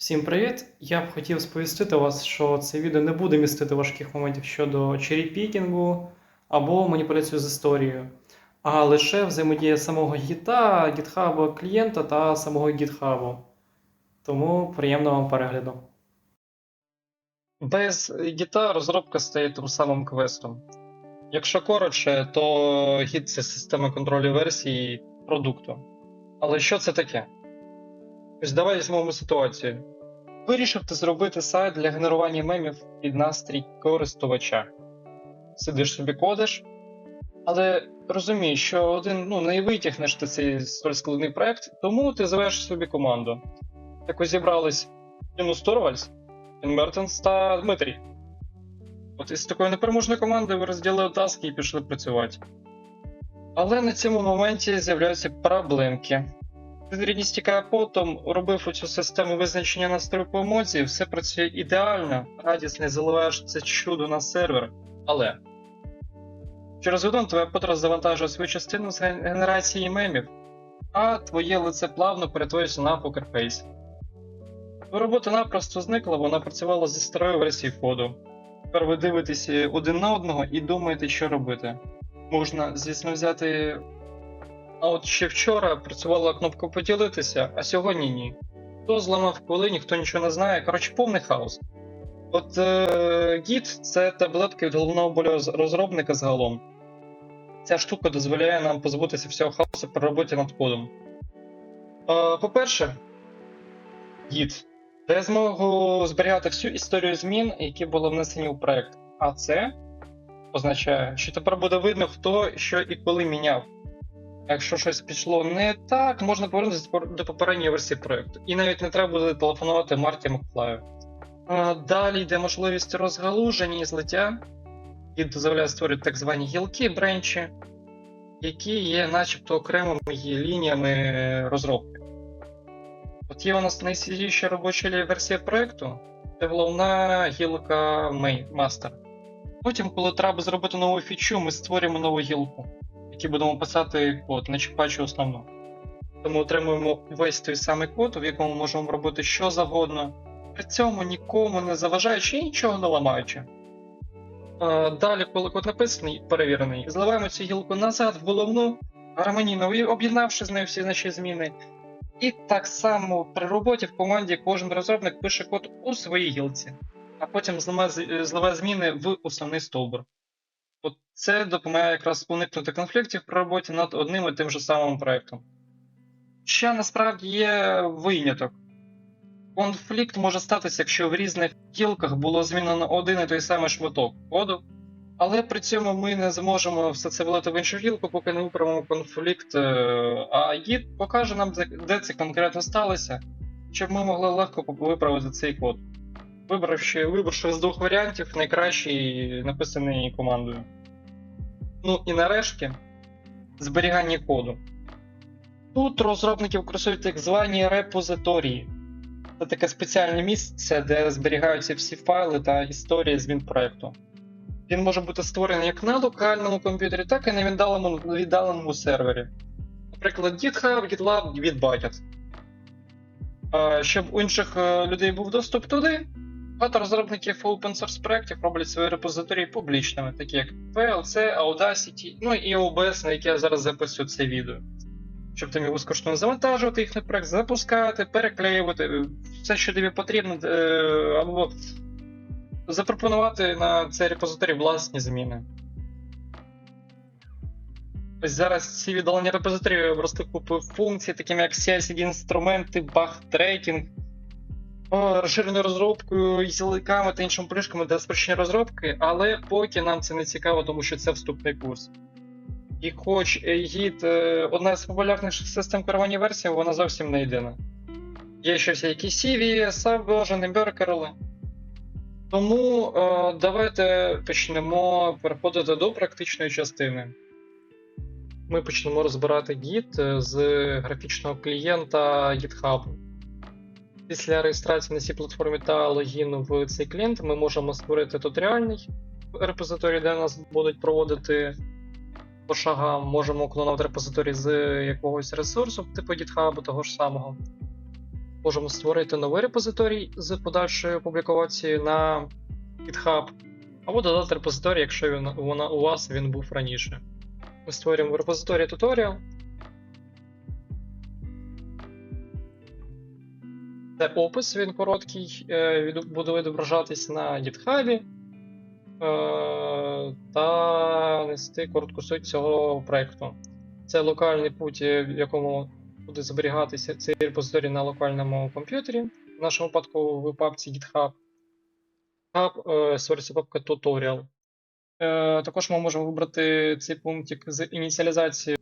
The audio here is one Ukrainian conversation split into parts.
Всім привіт! Я б хотів сповістити вас, що це відео не буде містити важких моментів щодо черепікінгу або маніпуляцію з історією, а лише взаємодія самого гіта, гітхабу клієнта та самого гітхабу. Тому приємного вам перегляду. Без гіта розробка стає тим самим квестом. Якщо коротше, то гіт це система контролю версії продукту. Але що це таке? Ось давай візьмемо ситуацію. Вирішив ти зробити сайт для генерування мемів під настрій користувача. Сидиш собі кодиш, але розумієш, що один ну, не витягнеш ти цей столь складний проект, тому ти завеш собі команду. Так ось зібрались Лінус Торвальс, Мертенс та Дмитрій. От із такої непереможної команди ви розділили таски і пішли працювати. Але на цьому моменті з'являються проблемки. Рідні стікає потом, робив оцю систему визначення настрою по емоції, все працює ідеально, радісно заливаєш це чудо на сервер. Але через годину твоя потра завантажує свою частину з генерації мемів, а твоє лице плавно перетворюється на покерфейс. Робота напросто зникла, вона працювала зі старою версією коду. Тепер ви дивитеся один на одного і думаєте, що робити. Можна, звісно, взяти а от ще вчора працювала кнопка поділитися, а сьогодні ні. Хто зламав коли, ніхто нічого не знає. Коротше, повний хаос. От е, Git це таблетка від головного болю розробника загалом. Ця штука дозволяє нам позбутися всього хаосу при роботі над кодом. Е, по-перше, Git дає змогу зберігати всю історію змін, які були внесені у проект. А це означає, що тепер буде видно, хто що і коли міняв. Якщо щось пішло не так, можна повернутися до- попередньої версії проєкту. І навіть не треба буде телефонувати Марті Макфлаю. Далі йде можливість розгалуження і злиття, і дозволяє створити так звані гілки, бренчі, які є начебто окремими лініями розробки. От є у нас найсвіжіша робоча версія проєкту, це головна гілка Master. Потім, коли треба зробити нову фічу, ми створюємо нову гілку які будемо писати код, не чіпаючи основну. Тому отримуємо весь той самий код, в якому можемо робити що завгодно, при цьому нікому не заважаючи і нічого не ламаючи. Далі, коли код написаний, перевірений, зливаємо цю гілку назад в головну, гармонійно об'єднавши з нею всі наші зміни. І так само при роботі в команді кожен розробник пише код у своїй гілці, а потім зливає зміни в основний стовбур. Це допомагає якраз уникнути конфліктів при роботі над одним і тим же самим проектом. Ще насправді є виняток. Конфлікт може статися, якщо в різних гілках було змінено один і той самий шматок коду, але при цьому ми не зможемо все це влити в іншу гілку, поки не виправимо конфлікт, е, а гід покаже нам, де це конкретно сталося, щоб ми могли легко виправити цей код. Вибравши, вибравши з двох варіантів найкращий написаний командою. Ну і нарешті зберігання коду. Тут розробники використовують так звані репозиторії. Це таке спеціальне місце, де зберігаються всі файли та історії змін проекту. Він може бути створений як на локальному комп'ютері, так і на віддаленому, віддаленому сервері. Наприклад, GitHub, GitLab, Bitbucket. Щоб у інших е, людей був доступ туди, Багато розробників open source проєктів роблять свої репозиторії публічними, такі як VLC, Audacity, ну і OBS, на який я зараз записую це відео. Щоб ти міг безкоштовно завантажувати їх на проект, запускати, переклеювати, все, що тобі потрібно, е, або запропонувати на цей репозиторій власні зміни. Ось зараз ці віддалені репозиторії обросли купою функцій, такими як CI-CD інструменти, баг-трекінг, розширеною розробкою, язиками та іншими плюшками для спрощення розробки, але поки нам це не цікаво, тому що це вступний курс. І хоч гід одна з популярніших систем керування версіями, вона зовсім не єдина. Є ще всякі CV, Subversion, Berkerли. Тому е, давайте почнемо переходити до практичної частини. Ми почнемо розбирати Git з графічного клієнта GitHub. Після реєстрації на цій платформі та логіну в цей клієнт ми можемо створити туторіальний репозиторій, де нас будуть проводити по шагам. Можемо клонувати репозиторій з якогось ресурсу, типу GitHub того ж самого. Можемо створити новий репозиторій з подальшою публікацією на GitHub, або додати репозиторій, якщо він, вона, у вас він був раніше. Ми створюємо репозиторій туторіал. Це опис, він короткий, е, буде відображатись на GitHub е, та нести коротку суть цього проєкту. Це локальний путь, е, в якому буде зберігатися цей репозиторій на локальному комп'ютері. В нашому випадку в папці GitHub. GitHub створюється папка Tutorial. Е, також ми можемо вибрати цей пунктик з ініціалізацією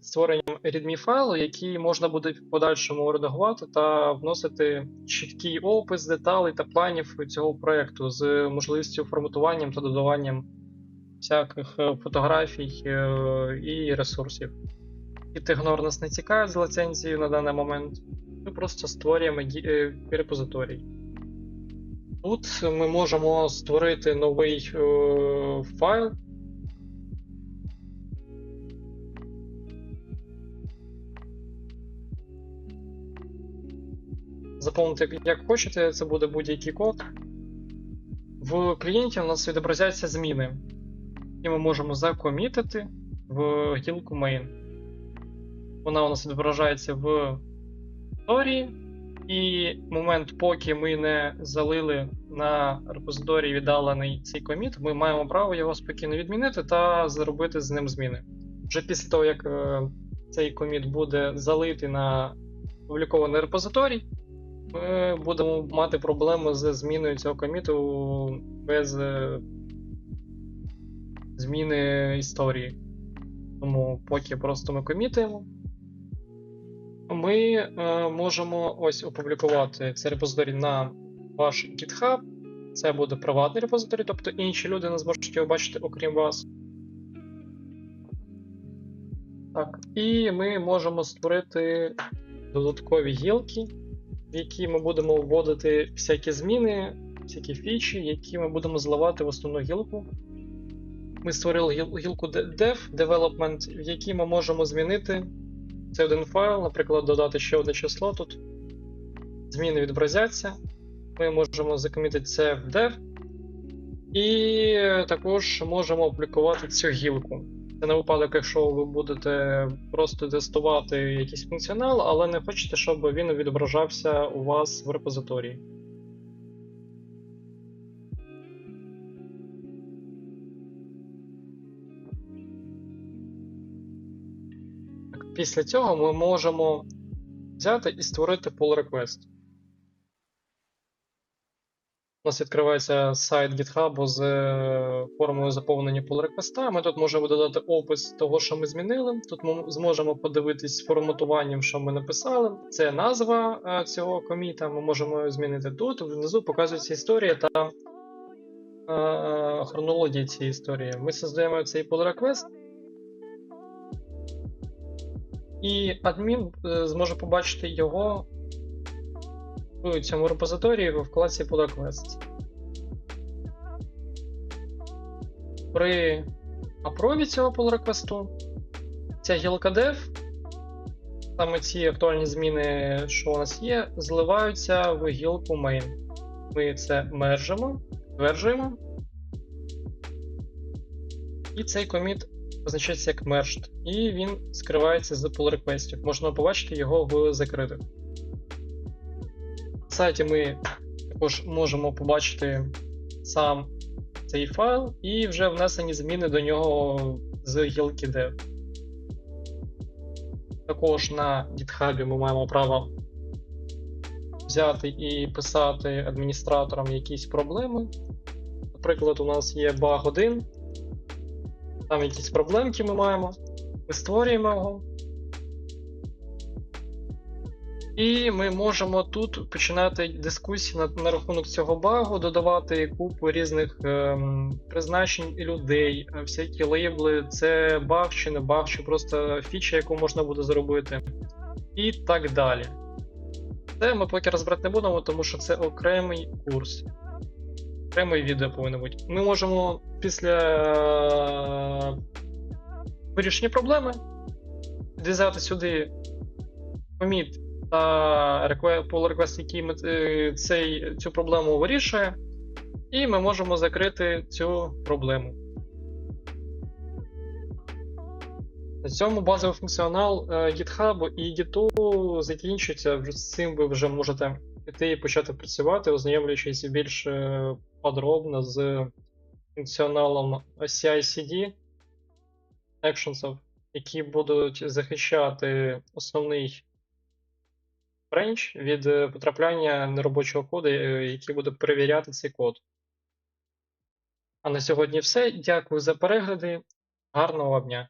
створенням readme файлу, який можна буде в подальшому редагувати та вносити чіткий опис деталей та планів цього проєкту з можливістю форматуванням та додаванням всяких е, фотографій е, і ресурсів. Іgnore нас не цікавить з ліцензією на даний момент. Ми просто створюємо репозиторій. Тут ми можемо створити новий е, файл. Заповнити як хочете, це буде будь-який код. В клієнті у нас відобразяться зміни, які ми можемо закомітити в гілку main. Вона у нас відображається в історії, і момент, поки ми не залили на репозиторії віддалений цей коміт, ми маємо право його спокійно відмінити та зробити з ним зміни. Вже після того, як е, цей коміт буде залитий на опублікований репозиторій, ми будемо мати проблеми з зміною цього коміту без е, зміни історії. Тому поки просто ми комітуємо, ми е, можемо ось опублікувати цей репозиторій на ваш GitHub. Це буде приватний репозиторій, тобто інші люди не зможуть його бачити, окрім вас. Так, і ми можемо створити додаткові гілки, в які ми будемо вводити всякі зміни, всякі фічі, які ми будемо зливати в основну гілку. Ми створили гілку Dev Development, в якій ми можемо змінити цей один файл, наприклад, додати ще одне число тут. Зміни відобразяться. Ми можемо закомітити це в dev. І також можемо опублікувати цю гілку. Це на випадок, якщо ви будете просто тестувати якийсь функціонал, але не хочете, щоб він відображався у вас в репозиторії. Після цього ми можемо взяти і створити pull request. У нас відкривається сайт GitHub з е, формою заповнення pull request. Ми тут можемо додати опис того, що ми змінили. Тут ми зможемо подивитись форматуванням, що ми написали. Це назва е, цього коміта. Ми можемо змінити тут. Внизу показується історія та е, хронологія цієї історії. Ми создаємо цей pull request. І адмін е, зможе побачити його в цьому репозиторії в вкладці Pull Request. При апрові цього pull ця гілка dev, саме ці актуальні зміни, що у нас є, зливаються в гілку main. Ми це мержимо, стверджуємо. І цей коміт позначається як merged, і він скривається з pull request. Можна побачити його в закритих. На сайті ми також можемо побачити сам цей файл і вже внесені зміни до нього з гілки dev. Також на GitHub ми маємо право взяти і писати адміністраторам якісь проблеми. Наприклад, у нас є баг 1, там якісь проблемки ми маємо. Ми створюємо його. І ми можемо тут починати дискусії на, на рахунок цього багу, додавати купу різних ем, призначень і людей, е, всякі лейбли, це баг чи не баг, чи просто фіча, яку можна буде зробити, і так далі. Це ми поки розбирати не будемо, тому що це окремий курс. Окреме відео повинно бути. Ми можемо після е, вирішення проблеми відв'язати сюди поміт та pull request, який е, цей, цю проблему вирішує, і ми можемо закрити цю проблему. На цьому базовий функціонал е, GitHub і Git закінчується. З цим ви вже можете піти і почати працювати, ознайомлюючись більш подробно з функціоналом CI-CD actions, які будуть захищати основний бренч від е, потрапляння неробочого коду, е, який буде перевіряти цей код. А на сьогодні все. Дякую за перегляди. Гарного вам дня!